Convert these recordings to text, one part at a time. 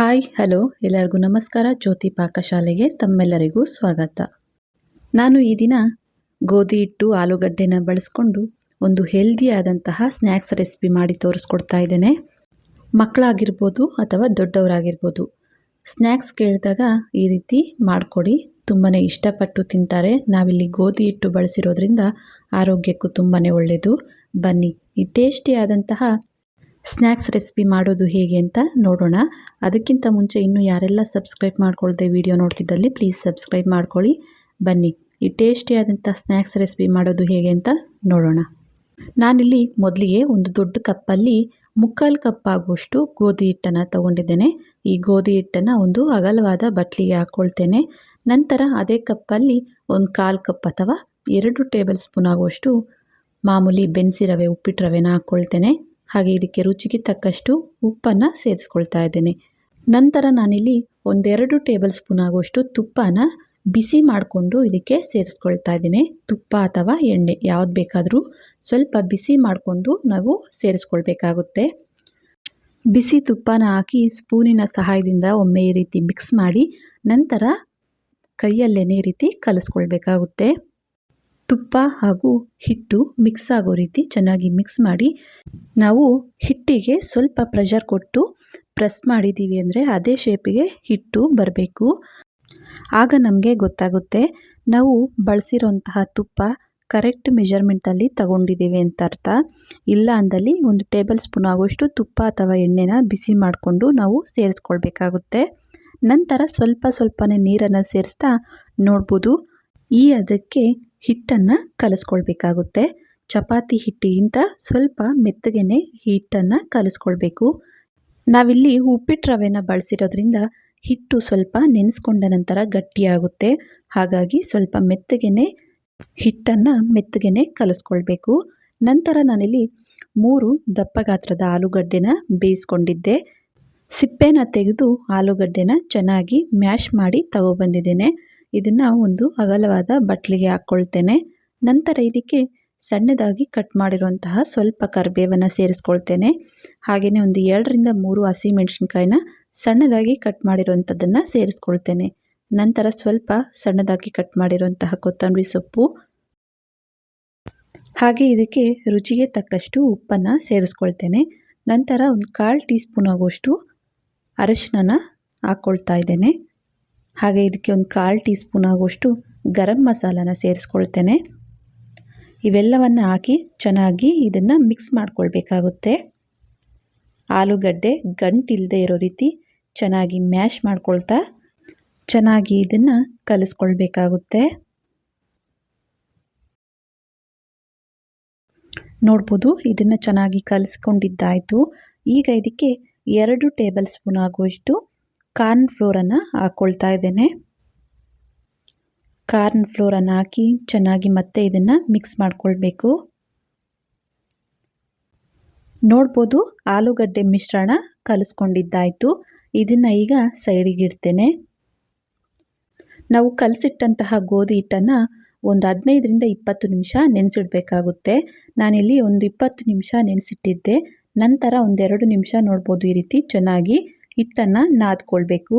Hi hello ಎಲ್ಲರಿಗೂ ನಮಸ್ಕಾರ. ಜ್ಯೋತಿ ಪಾಕಶಾಲೆಗೆ ತಮ್ಮೆಲ್ಲರಿಗೂ ಸ್ವಾಗತ. ನಾನು ಈ ದಿನ ಗೋಧಿ ಹಿಟ್ಟು, ಆಲೂಗಡ್ಡೆನ ಬಳಸ್ಕೊಂಡು ಒಂದು ಹೆಲ್ದಿಯಾದಂತಹ ಸ್ನ್ಯಾಕ್ಸ್ ರೆಸಿಪಿ ಮಾಡಿ ತೋರಿಸ್ಕೊಡ್ತಾ ಇದ್ದೇನೆ. ಮಕ್ಕಳಾಗಿರ್ಬೋದು ಅಥವಾ ದೊಡ್ಡವರಾಗಿರ್ಬೋದು ಸ್ನ್ಯಾಕ್ಸ್ ಕೇಳಿದಾಗ ಈ ರೀತಿ ಮಾಡಿಕೊಡಿ. ತುಂಬಾ ಇಷ್ಟಪಟ್ಟು ತಿಂತಾರೆ. ನಾವಿಲ್ಲಿ ಗೋಧಿ ಹಿಟ್ಟು ಬಳಸಿರೋದ್ರಿಂದ ಆರೋಗ್ಯಕ್ಕೂ ತುಂಬಾ ಒಳ್ಳೆಯದು ಬನ್ನಿ, ಈ ಟೇಸ್ಟಿಯಾದಂತಹ ಸ್ನ್ಯಾಕ್ಸ್ ರೆಸಿಪಿ ಮಾಡೋದು ಹೇಗೆ ಅಂತ ನೋಡೋಣ. ಅದಕ್ಕಿಂತ ಮುಂಚೆ ಇನ್ನೂ ಯಾರೆಲ್ಲ ಸಬ್ಸ್ಕ್ರೈಬ್ ಮಾಡ್ಕೊಳ್ದೆ ವಿಡಿಯೋ ನೋಡ್ತಿದ್ದಲ್ಲಿ ಪ್ಲೀಸ್ ಸಬ್ಸ್ಕ್ರೈಬ್ ಮಾಡ್ಕೊಳ್ಳಿ. ಬನ್ನಿ, ಈ ಟೇಸ್ಟಿಯಾದಂಥ ಸ್ನ್ಯಾಕ್ಸ್ ರೆಸಿಪಿ ಮಾಡೋದು ಹೇಗೆ ಅಂತ ನೋಡೋಣ. ನಾನಿಲ್ಲಿ ಮೊದಲಿಗೆ ಒಂದು ದೊಡ್ಡ ಕಪ್ಪಲ್ಲಿ ಮುಕ್ಕಾಲು ಕಪ್ ಆಗುವಷ್ಟು ಗೋಧಿ ಹಿಟ್ಟನ್ನು ತಗೊಂಡಿದ್ದೇನೆ. ಈ ಗೋಧಿ ಹಿಟ್ಟನ್ನು ಒಂದು ಅಗಲವಾದ ಬಟ್ಲಿಗೆ ಹಾಕ್ಕೊಳ್ತೇನೆ ನಂತರ ಅದೇ ಕಪ್ಪಲ್ಲಿ ಒಂದು ಕಾಲು ಕಪ್ ಅಥವಾ ಎರಡು ಟೇಬಲ್ ಸ್ಪೂನ್ ಆಗುವಷ್ಟು ಮಾಮೂಲಿ ಬೆನ್ಸಿ ರವೆ, ಉಪ್ಪಿಟ್ಟು ರವೆನ ಹಾಕ್ಕೊಳ್ತೇನೆ ಹಾಗೆ ಇದಕ್ಕೆ ರುಚಿಗೆ ತಕ್ಕಷ್ಟು ಉಪ್ಪನ್ನು ಸೇರಿಸ್ಕೊಳ್ತಾ ಇದ್ದೇನೆ. ನಂತರ ನಾನಿಲ್ಲಿ ಒಂದೆರಡು ಟೇಬಲ್ ಸ್ಪೂನ್ ಆಗುವಷ್ಟು ತುಪ್ಪನ ಬಿಸಿ ಮಾಡಿಕೊಂಡು ಇದಕ್ಕೆ ಸೇರಿಸ್ಕೊಳ್ತಾ ಇದ್ದೀನಿ. ತುಪ್ಪ ಅಥವಾ ಎಣ್ಣೆ ಯಾವ್ದು ಬೇಕಾದರೂ ಸ್ವಲ್ಪ ಬಿಸಿ ಮಾಡಿಕೊಂಡು ನಾವು ಸೇರಿಸ್ಕೊಳ್ಬೇಕಾಗುತ್ತೆ. ಬಿಸಿ ತುಪ್ಪನ ಹಾಕಿ ಸ್ಪೂನಿನ ಸಹಾಯದಿಂದ ಒಮ್ಮೆ ಈ ರೀತಿ ಮಿಕ್ಸ್ ಮಾಡಿ ನಂತರ ಕೈಯಲ್ಲೇನೇ ರೀತಿ ಕಲಿಸ್ಕೊಳ್ಬೇಕಾಗುತ್ತೆ. ತುಪ್ಪ ಹಾಗೂ ಹಿಟ್ಟು ಮಿಕ್ಸ್ ಆಗೋ ರೀತಿ ಚೆನ್ನಾಗಿ ಮಿಕ್ಸ್ ಮಾಡಿ, ನಾವು ಹಿಟ್ಟಿಗೆ ಸ್ವಲ್ಪ ಪ್ರೆಷರ್ ಕೊಟ್ಟು ಪ್ರೆಸ್ ಮಾಡಿದ್ದೀವಿ ಅಂದರೆ ಅದೇ ಶೇಪಿಗೆ ಹಿಟ್ಟು ಬರಬೇಕು. ಆಗ ನಮಗೆ ಗೊತ್ತಾಗುತ್ತೆ, ನಾವು ಬಳಸಿರೋಂತಹ ತುಪ್ಪ ಕರೆಕ್ಟ್ ಮೆಜರ್ಮೆಂಟಲ್ಲಿ ತಗೊಂಡಿದ್ದೀವಿ ಅಂತ ಅರ್ಥ. ಇಲ್ಲ ಅಂದಲ್ಲಿ ಒಂದು ಟೇಬಲ್ ಸ್ಪೂನ್ ಆಗುವಷ್ಟು ತುಪ್ಪ ಅಥವಾ ಎಣ್ಣೆನ ಬಿಸಿ ಮಾಡಿಕೊಂಡು ನಾವು ಸೇರಿಸ್ಕೊಳ್ಬೇಕಾಗುತ್ತೆ. ನಂತರ ಸ್ವಲ್ಪ ಸ್ವಲ್ಪನೇ ನೀರನ್ನು ಸೇರಿಸ್ತಾ ನೋಡ್ಬೋದು. ಈ ಅದಕ್ಕೆ ಹಿಟ್ಟನ್ನು ಕಲಿಸ್ಕೊಳ್ಬೇಕಾಗುತ್ತೆ. ಚಪಾತಿ ಹಿಟ್ಟಿಗಿಂತ ಸ್ವಲ್ಪ ಮೆತ್ತಗೆನೆ ಹಿಟ್ಟನ್ನು ಕಲಿಸ್ಕೊಳ್ಬೇಕು. ನಾವಿಲ್ಲಿ ಉಪ್ಪಿಟ್ಟು ರವೆನ ಬಳಸಿರೋದ್ರಿಂದ ಹಿಟ್ಟು ಸ್ವಲ್ಪ ನೆನೆಸ್ಕೊಂಡ ನಂತರ ಗಟ್ಟಿಯಾಗುತ್ತೆ. ಹಾಗಾಗಿ ಸ್ವಲ್ಪ ಮೆತ್ತಗೆನೆ ಹಿಟ್ಟನ್ನು ಮೆತ್ತಗೆನೆ ಕಲಿಸ್ಕೊಳ್ಬೇಕು. ನಂತರ ನಾನಿಲ್ಲಿ ಮೂರು ದಪ್ಪ ಗಾತ್ರದ ಆಲೂಗಡ್ಡೆನ ಬೇಯಿಸ್ಕೊಂಡಿದ್ದೆ. ಸಿಪ್ಪೆನ ತೆಗೆದು ಆಲೂಗಡ್ಡೆನ ಚೆನ್ನಾಗಿ ಮ್ಯಾಶ್ ಮಾಡಿ ತಗೊಬಂದಿದ್ದೇನೆ ಇದನ್ನು ಒಂದು ಅಗಲವಾದ ಬಟ್ಲಿಗೆ ಹಾಕ್ಕೊಳ್ತೇನೆ. ನಂತರ ಇದಕ್ಕೆ ಸಣ್ಣದಾಗಿ ಕಟ್ ಮಾಡಿರುವಂತಹ ಸ್ವಲ್ಪ ಕರಿಬೇವನ್ನು ಸೇರಿಸ್ಕೊಳ್ತೇನೆ. ಹಾಗೆಯೇ ಒಂದು ಎರಡರಿಂದ ಮೂರು ಹಸಿಮೆಣಸಿನ್ಕಾಯಿನ ಸಣ್ಣದಾಗಿ ಕಟ್ ಮಾಡಿರುವಂಥದ್ದನ್ನು ಸೇರಿಸ್ಕೊಳ್ತೇನೆ. ನಂತರ ಸ್ವಲ್ಪ ಸಣ್ಣದಾಗಿ ಕಟ್ ಮಾಡಿರುವಂತಹ ಕೊತ್ತಂಬರಿ ಸೊಪ್ಪು. ಹಾಗೆ ಇದಕ್ಕೆ ರುಚಿಗೆ ತಕ್ಕಷ್ಟು ಉಪ್ಪನ್ನು ಸೇರಿಸ್ಕೊಳ್ತೇನೆ. ನಂತರ ಒಂದು ಕಾಲು ಟೀ ಸ್ಪೂನ್ ಆಗುವಷ್ಟು ಅರಶಿನ ಹಾಕ್ಕೊಳ್ತಾ ಇದ್ದೇನೆ. ಹಾಗೆ ಇದಕ್ಕೆ ಒಂದು ಕಾಲು ಟೀ ಸ್ಪೂನ್ ಆಗುವಷ್ಟು ಗರಂ ಮಸಾಲಾನ ಸೇರಿಸ್ಕೊಳ್ತೇನೆ. ಇವೆಲ್ಲವನ್ನು ಹಾಕಿ ಚೆನ್ನಾಗಿ ಇದನ್ನು ಮಿಕ್ಸ್ ಮಾಡ್ಕೊಳ್ಬೇಕಾಗುತ್ತೆ. ಆಲೂಗಡ್ಡೆ ಗಂಟಿಲ್ಲದೆ ಇರೋ ರೀತಿ ಚೆನ್ನಾಗಿ ಮ್ಯಾಶ್ ಮಾಡ್ಕೊಳ್ತಾ ಚೆನ್ನಾಗಿ ಇದನ್ನು ಕಲಿಸ್ಕೊಳ್ಬೇಕಾಗುತ್ತೆ. ನೋಡ್ಬೋದು ಇದನ್ನು ಚೆನ್ನಾಗಿ ಕಲಿಸ್ಕೊಂಡಿದ್ದಾಯಿತು. ಈಗ ಇದಕ್ಕೆ ಎರಡು ಟೇಬಲ್ ಸ್ಪೂನ್ ಆಗುವಷ್ಟು ಕಾರ್ನ್ ಫ್ಲೋರನ್ನು ಹಾಕ್ಕೊಳ್ತಾ ಇದ್ದೇನೆ. ಕಾರ್ನ್ ಫ್ಲೋರನ್ನು ಹಾಕಿ ಚೆನ್ನಾಗಿ ಮತ್ತೆ ಇದನ್ನು ಮಿಕ್ಸ್ ಮಾಡಿಕೊಳ್ಬೇಕು. ನೋಡ್ಬೋದು ಆಲೂಗಡ್ಡೆ ಮಿಶ್ರಣ ಕಲಿಸ್ಕೊಂಡಿದ್ದಾಯಿತು. ಇದನ್ನು ಈಗ ಸೈಡಿಗೆ ಇಡ್ತೇನೆ. ನಾವು ಕಲಸಿಟ್ಟಂತಹ ಗೋಧಿ ಹಿಟ್ಟನ್ನು ಒಂದು ಹದಿನೈದರಿಂದ ಇಪ್ಪತ್ತು ನಿಮಿಷ ನೆನೆಸಿಡ್ಬೇಕಾಗುತ್ತೆ. ನಾನಿಲ್ಲಿ ಒಂದು ಇಪ್ಪತ್ತು ನಿಮಿಷ ನೆನೆಸಿಟ್ಟಿದ್ದೆ. ನಂತರ ಒಂದೆರಡು ನಿಮಿಷ ನೋಡ್ಬೋದು ಈ ರೀತಿ ಚೆನ್ನಾಗಿ ಹಿಟ್ಟನ್ನು ನಾದ್ಕೊಳ್ಬೇಕು.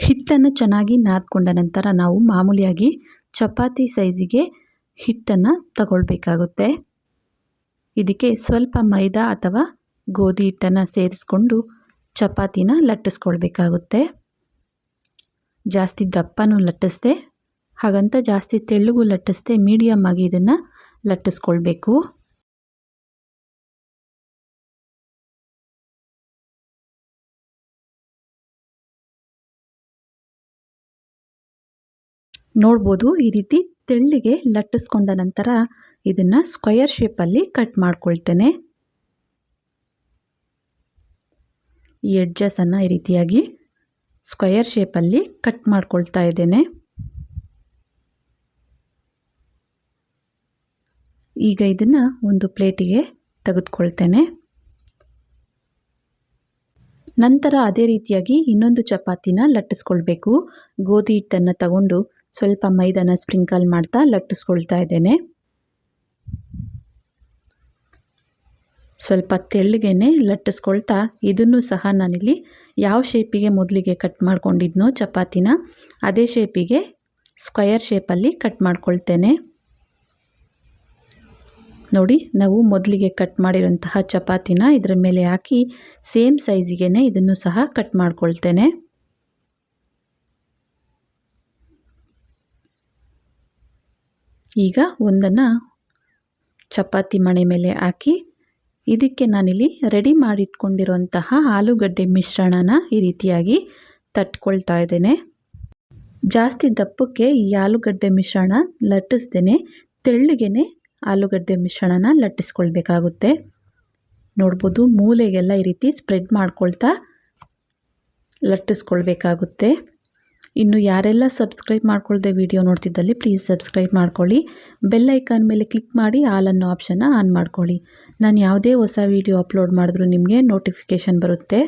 ಹಿಟ್ಟನ್ನು ಚೆನ್ನಾಗಿ ನಾದ್ಕೊಂಡ ನಂತರ ನಾವು ಮಾಮೂಲಿಯಾಗಿ ಚಪಾತಿ ಸೈಜಿಗೆ ಹಿಟ್ಟನ್ನು ತಗೊಳ್ಬೇಕಾಗುತ್ತೆ. ಇದಕ್ಕೆ ಸ್ವಲ್ಪ ಮೈದಾ ಅಥವಾ ಗೋಧಿ ಹಿಟ್ಟನ್ನು ಸೇರಿಸ್ಕೊಂಡು ಚಪಾತಿನ ಲಟ್ಟಿಸ್ಕೊಳ್ಬೇಕಾಗುತ್ತೆ. ಜಾಸ್ತಿ ದಪ್ಪನೂ ಲಟ್ಟಿಸ್ದೆ, ಹಾಗಂತ ಜಾಸ್ತಿ ತೆಳ್ಳಗೂ ಲಟ್ಟಿಸ್ದೆ ಮೀಡಿಯಮ್ ಆಗಿ ಇದನ್ನು ಲಟ್ಟಿಸ್ಕೊಳ್ಬೇಕು. ನೋಡ್ಬೋದು. ಈ ರೀತಿ ತೆಳ್ಳಿಗೆ ಲಟ್ಟಿಸ್ಕೊಂಡ ನಂತರ ಇದನ್ನು ಸ್ಕ್ವಯರ್ ಶೇಪಲ್ಲಿ ಕಟ್ ಮಾಡ್ಕೊಳ್ತೇನೆ. ಈ ಎಡ್ಜಸನ್ನು ಈ ರೀತಿಯಾಗಿ ಸ್ಕ್ವಯರ್ ಶೇಪಲ್ಲಿ ಕಟ್ ಮಾಡ್ಕೊಳ್ತಾ ಇದ್ದೇನೆ. ಈಗ ಇದನ್ನು ಒಂದು ಪ್ಲೇಟಿಗೆ ತೆಗೆದುಕೊಳ್ತೇನೆ. ನಂತರ ಅದೇ ರೀತಿಯಾಗಿ ಇನ್ನೊಂದು ಚಪಾತಿನ ಲಟ್ಟಿಸ್ಕೊಳ್ಬೇಕು. ಗೋಧಿ ಹಿಟ್ಟನ್ನು ತಗೊಂಡು ಸ್ವಲ್ಪ ಮೈದಾನ ಸ್ಪ್ರಿಂಕಲ್ ಮಾಡ್ತಾ ಲಟ್ಟಿಸ್ಕೊಳ್ತಾ ಇದ್ದೇನೆ. ಸ್ವಲ್ಪ ತೆಳ್ಳಗೆನೆ ಲಟ್ಟಿಸ್ಕೊಳ್ತಾ ಇದನ್ನು ಸಹ ನಾನಿಲ್ಲಿ ಯಾವ ಶೇಪಿಗೆ ಮೊದಲಿಗೆ ಕಟ್ ಮಾಡ್ಕೊಂಡಿದ್ನೋ ಚಪಾತಿನ, ಅದೇ ಶೇಪಿಗೆ ಸ್ಕ್ವಯರ್ ಶೇಪಲ್ಲಿ ಕಟ್ ಮಾಡ್ಕೊಳ್ತೇನೆ. ನೋಡಿ, ನಾವು ಮೊದಲಿಗೆ ಕಟ್ ಮಾಡಿರೋಂತಹ ಚಪಾತಿನ ಇದರ ಮೇಲೆ ಹಾಕಿ ಸೇಮ್ ಸೈಜಿಗೆ ಇದನ್ನು ಸಹ ಕಟ್ ಮಾಡ್ಕೊಳ್ತೇನೆ. ಈಗ ಒಂದನ್ನು ಚಪಾತಿ ಮಣೆ ಮೇಲೆ ಹಾಕಿ, ಇದಕ್ಕೆ ನಾನಿಲ್ಲಿ ರೆಡಿ ಮಾಡಿಟ್ಕೊಂಡಿರುವಂತಹ ಆಲೂಗಡ್ಡೆ ಮಿಶ್ರಣನ ಈ ರೀತಿಯಾಗಿ ತಟ್ಕೊಳ್ತಾ ಇದ್ದೇನೆ. ಜಾಸ್ತಿ ದಪ್ಪಕ್ಕೆ ಈ ಆಲೂಗಡ್ಡೆ ಮಿಶ್ರಣ ಲಟ್ಟಿಸ್ದೇನೆ, ತೆಳ್ಳಗೆನೆ ಆಲೂಗಡ್ಡೆ ಮಿಶ್ರಣನ ಲಟ್ಟಿಸ್ಕೊಳ್ಬೇಕಾಗುತ್ತೆ. ನೋಡ್ಬೋದು ಮೂಲೆಗೆಲ್ಲ ಈ ರೀತಿ ಸ್ಪ್ರೆಡ್ ಮಾಡ್ಕೊಳ್ತಾ ಲಟ್ಟಿಸ್ಕೊಳ್ಬೇಕಾಗುತ್ತೆ. ಇನ್ನು ಯಾರೆಲ್ಲ ಸಬ್ಸ್ಕ್ರೈಬ್ ಮಾಡ್ಕೊಳ್ಳದೆ ವಿಡಿಯೋ ನೋಡ್ತಿದ್ದಲ್ಲಿ ಪ್ಲೀಸ್ ಸಬ್ಸ್ಕ್ರೈಬ್ ಮಾಡ್ಕೊಳ್ಳಿ. ಬೆಲ್ ಐಕಾನ್ ಮೇಲೆ ಕ್ಲಿಕ್ ಮಾಡಿ ಆಲ್ ಅನ್ನೋ ಆಪ್ಷನ್ನ ಆನ್ ಮಾಡ್ಕೊಳ್ಳಿ. ನಾನು ಯಾವುದೇ ಹೊಸ ವಿಡಿಯೋ ಅಪ್ಲೋಡ್ ಮಾಡಿದ್ರೂ ನಿಮಗೆ ನೋಟಿಫಿಕೇಷನ್ ಬರುತ್ತೆ.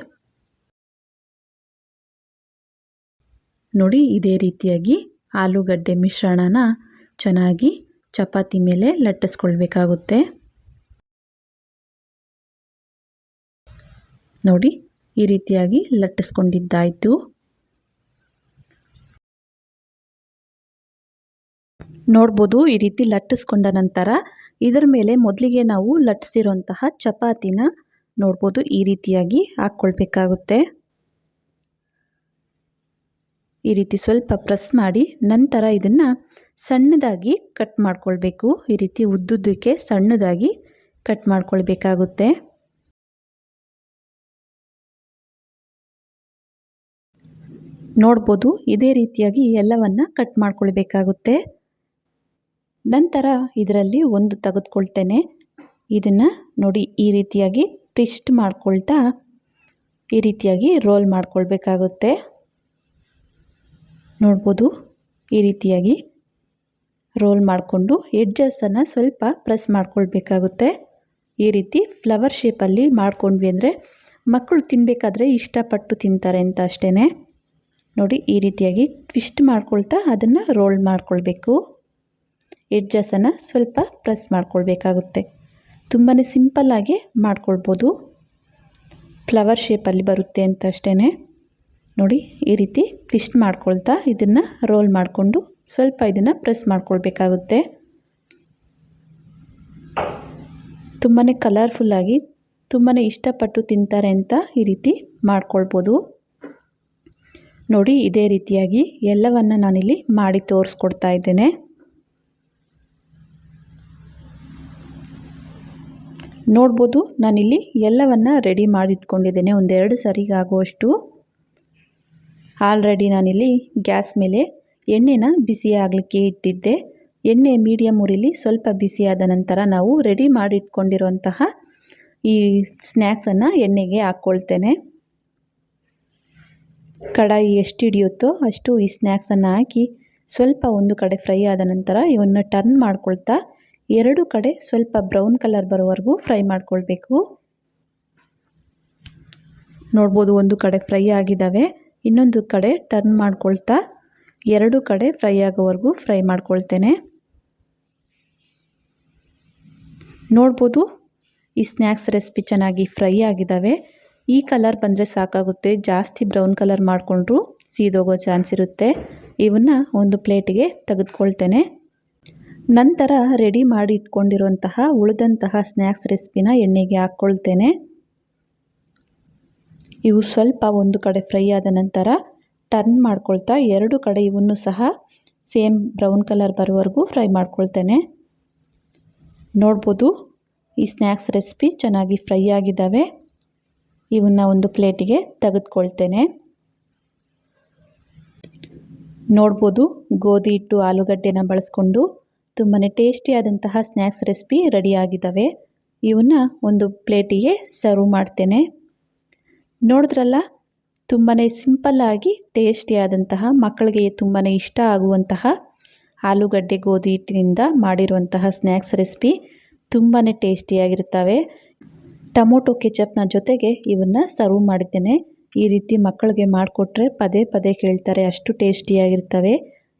ನೋಡಿ, ಇದೇ ರೀತಿಯಾಗಿ ಆಲೂಗಡ್ಡೆ ಮಿಶ್ರಣನ ಚೆನ್ನಾಗಿ ಚಪಾತಿ ಮೇಲೆ ಲಟ್ಟಿಸ್ಕೊಳ್ಬೇಕಾಗುತ್ತೆ. ನೋಡಿ, ಈ ರೀತಿಯಾಗಿ ಲಟ್ಟಿಸ್ಕೊಂಡಿದ್ದಾಯಿತು. ನೋಡ್ಬೋದು, ಈ ರೀತಿ ಲಟ್ಟಿಸ್ಕೊಂಡ ನಂತರ ಇದರ ಮೇಲೆ ಮೊದಲಿಗೆ ನಾವು ಲಟ್ಟಿಸಿರುವಂತಹ ಚಪಾತಿನ ನೋಡ್ಬೋದು, ಈ ರೀತಿಯಾಗಿ ಹಾಕ್ಕೊಳ್ಬೇಕಾಗುತ್ತೆ. ಈ ರೀತಿ ಸ್ವಲ್ಪ ಪ್ರೆಸ್ ಮಾಡಿ ನಂತರ ಇದನ್ನು ಸಣ್ಣದಾಗಿ ಕಟ್ ಮಾಡ್ಕೊಳ್ಬೇಕು. ಈ ರೀತಿ ಉದ್ದುದ್ದಕ್ಕೆ ಸಣ್ಣದಾಗಿ ಕಟ್ ಮಾಡ್ಕೊಳ್ಬೇಕಾಗುತ್ತೆ. ನೋಡ್ಬೋದು, ಇದೇ ರೀತಿಯಾಗಿ ಎಲ್ಲವನ್ನು ಕಟ್ ಮಾಡ್ಕೊಳ್ಬೇಕಾಗುತ್ತೆ. ನಂತರ ಇದರಲ್ಲಿ ಒಂದು ತೆಗೆದುಕೊಳ್ತೇನೆ. ಇದನ್ನು ನೋಡಿ ಈ ರೀತಿಯಾಗಿ ಟ್ವಿಸ್ಟ್ ಮಾಡ್ಕೊಳ್ತಾ ಈ ರೀತಿಯಾಗಿ ರೋಲ್ ಮಾಡ್ಕೊಳ್ಬೇಕಾಗುತ್ತೆ. ನೋಡ್ಬೋದು ಈ ರೀತಿಯಾಗಿ ರೋಲ್ ಮಾಡಿಕೊಂಡು ಎಡ್ಜಸ್ಸನ್ನು ಸ್ವಲ್ಪ ಪ್ರೆಸ್ ಮಾಡ್ಕೊಳ್ಬೇಕಾಗುತ್ತೆ. ಈ ರೀತಿ ಫ್ಲವರ್ ಶೇಪಲ್ಲಿ ಮಾಡಿಕೊಂಡ್ವಿ ಅಂದರೆ ಮಕ್ಕಳು ತಿನ್ನಬೇಕಾದ್ರೆ ಇಷ್ಟಪಟ್ಟು ತಿಂತಾರೆ ಅಂತ ಅಷ್ಟೇ ನೋಡಿ ಈ ರೀತಿಯಾಗಿ ಟ್ವಿಸ್ಟ್ ಮಾಡ್ಕೊಳ್ತಾ ಅದನ್ನು ರೋಲ್ ಮಾಡ್ಕೊಳ್ಬೇಕು. ಎಡ್ಜಸನ್ನು ಸ್ವಲ್ಪ ಪ್ರೆಸ್ ಮಾಡ್ಕೊಳ್ಬೇಕಾಗುತ್ತೆ. ತುಂಬಾ ಸಿಂಪಲ್ಲಾಗಿ ಮಾಡ್ಕೊಳ್ಬೋದು. ಫ್ಲವರ್ ಶೇಪಲ್ಲಿ ಬರುತ್ತೆ ಅಂತ ಅಷ್ಟೇ ನೋಡಿ, ಈ ರೀತಿ ಟ್ವಿಸ್ಟ್ ಮಾಡ್ಕೊಳ್ತಾ ಇದನ್ನು ರೋಲ್ ಮಾಡಿಕೊಂಡು ಸ್ವಲ್ಪ ಇದನ್ನು ಪ್ರೆಸ್ ಮಾಡ್ಕೊಳ್ಬೇಕಾಗುತ್ತೆ. ತುಂಬಾ ಕಲರ್ಫುಲ್ಲಾಗಿ ತುಂಬಾ ಇಷ್ಟಪಟ್ಟು ತಿಂತಾರೆ ಅಂತ ಈ ರೀತಿ ಮಾಡ್ಕೊಳ್ಬೋದು. ನೋಡಿ, ಇದೇ ರೀತಿಯಾಗಿ ಎಲ್ಲವನ್ನು ನಾನಿಲ್ಲಿ ಮಾಡಿ ತೋರಿಸ್ಕೊಡ್ತಾ ಇದ್ದೇನೆ. ನೋಡ್ಬೋದು. ನಾನಿಲ್ಲಿ ಎಲ್ಲವನ್ನು ರೆಡಿ ಮಾಡಿಟ್ಕೊಂಡಿದ್ದೇನೆ. ಒಂದೆರಡು ಸರಿಗಾಗುವಷ್ಟು. ಆಲ್ರೆಡಿ ನಾನಿಲ್ಲಿ ಗ್ಯಾಸ್ ಮೇಲೆ ಎಣ್ಣೆನ ಬಿಸಿ ಆಗಲಿಕ್ಕೆ ಇಟ್ಟಿದ್ದೆ. ಎಣ್ಣೆ ಮೀಡಿಯಮ್ ಉರಿಲಿ ಸ್ವಲ್ಪ ಬಿಸಿಯಾದ ನಂತರ ನಾವು ರೆಡಿ ಮಾಡಿಟ್ಕೊಂಡಿರುವಂತಹ ಈ ಸ್ನ್ಯಾಕ್ಸನ್ನು ಎಣ್ಣೆಗೆ ಹಾಕ್ಕೊಳ್ತೇನೆ. ಕಡಾಯಿ ಎಷ್ಟು ಹಿಡಿಯುತ್ತೋ ಅಷ್ಟು ಈ ಸ್ನ್ಯಾಕ್ಸನ್ನು ಹಾಕಿ ಸ್ವಲ್ಪ ಒಂದು ಕಡೆ ಫ್ರೈ ಆದ ನಂತರ ಇವನ್ನು ಟರ್ನ್ ಮಾಡ್ಕೊಳ್ತಾ ಎರಡು ಕಡೆ ಸ್ವಲ್ಪ ಬ್ರೌನ್ ಕಲರ್ ಬರೋವರೆಗೂ ಫ್ರೈ ಮಾಡ್ಕೊಳ್ಬೇಕು. ನೋಡ್ಬೋದು ಒಂದು ಕಡೆ ಫ್ರೈ ಆಗಿದ್ದಾವೆ. ಇನ್ನೊಂದು ಕಡೆ ಟರ್ನ್ ಮಾಡ್ಕೊಳ್ತಾ ಎರಡು ಕಡೆ ಫ್ರೈ ಆಗೋವರೆಗೂ ಫ್ರೈ ಮಾಡ್ಕೊಳ್ತೇನೆ. ನೋಡ್ಬೋದು ಈ ಸ್ನ್ಯಾಕ್ಸ್ ರೆಸಿಪಿ ಚೆನ್ನಾಗಿ ಫ್ರೈ ಆಗಿದ್ದಾವೆ. ಈ ಕಲರ್ ಬಂದರೆ ಸಾಕಾಗುತ್ತೆ. ಜಾಸ್ತಿ ಬ್ರೌನ್ ಕಲರ್ ಮಾಡಿಕೊಂಡ್ರೂ ಸೀದೋಗೋ ಚಾನ್ಸ್ ಇರುತ್ತೆ. ಇವನ್ನು ಒಂದು ಪ್ಲೇಟಿಗೆ ತೆಗೆದುಕೊಳ್ತೇನೆ. ನಂತರ ರೆಡಿ ಮಾಡಿ ಇಟ್ಕೊಂಡಿರುವಂತಹ ಉಳಿದಂತಹ ಸ್ನ್ಯಾಕ್ಸ್ ರೆಸಿಪಿನ ಎಣ್ಣೆಗೆ ಹಾಕ್ಕೊಳ್ತೇನೆ. ಇವು ಸ್ವಲ್ಪ ಒಂದು ಕಡೆ ಫ್ರೈ ಆದ ನಂತರ ಟರ್ನ್ ಮಾಡ್ಕೊಳ್ತಾ ಎರಡು ಕಡೆ ಇವನ್ನು ಸಹ ಸೇಮ್ ಬ್ರೌನ್ ಕಲರ್ ಬರೋವರೆಗೂ ಫ್ರೈ ಮಾಡ್ಕೊಳ್ತೇನೆ. ನೋಡ್ಬೋದು, ಈ ಸ್ನ್ಯಾಕ್ಸ್ ರೆಸಿಪಿ ಚೆನ್ನಾಗಿ ಫ್ರೈ ಆಗಿದ್ದಾವೆ. ಇವನ್ನ ಒಂದು ಪ್ಲೇಟಿಗೆ ತೆಗೆದುಕೊಳ್ತೇನೆ. ನೋಡ್ಬೋದು, ಗೋಧಿ ಹಿಟ್ಟು ಆಲೂಗಡ್ಡೆನ ಬಳಸ್ಕೊಂಡು ತುಂಬಾ ಟೇಸ್ಟಿಯಾದಂತಹ ಸ್ನ್ಯಾಕ್ಸ್ ರೆಸಿಪಿ ರೆಡಿಯಾಗಿದ್ದಾವೆ. ಇವನ್ನ ಒಂದು ಪ್ಲೇಟಿಗೆ ಸರ್ವ್ ಮಾಡ್ತೇನೆ. ನೋಡಿದ್ರಲ್ಲ ತುಂಬಾ ಸಿಂಪಲ್ಲಾಗಿ ಟೇಸ್ಟಿಯಾದಂತಹ, ಮಕ್ಕಳಿಗೆ ತುಂಬಾ ಇಷ್ಟ ಆಗುವಂತಹ ಆಲೂಗಡ್ಡೆ ಗೋಧಿ ಹಿಟ್ಟಿನಿಂದ ಮಾಡಿರುವಂತಹ ಸ್ನ್ಯಾಕ್ಸ್ ರೆಸಿಪಿ ತುಂಬಾ ಟೇಸ್ಟಿಯಾಗಿರ್ತವೆ ಟೊಮೊಟೊ ಕೆಚಪ್ನ ಜೊತೆಗೆ ಇವನ್ನು ಸರ್ವ್ ಮಾಡಿದ್ದೇನೆ. ಈ ರೀತಿ ಮಕ್ಕಳಿಗೆ ಮಾಡಿಕೊಟ್ರೆ ಪದೇ ಪದೇ ಕೇಳ್ತಾರೆ ಅಷ್ಟು ಟೇಸ್ಟಿಯಾಗಿರ್ತವೆ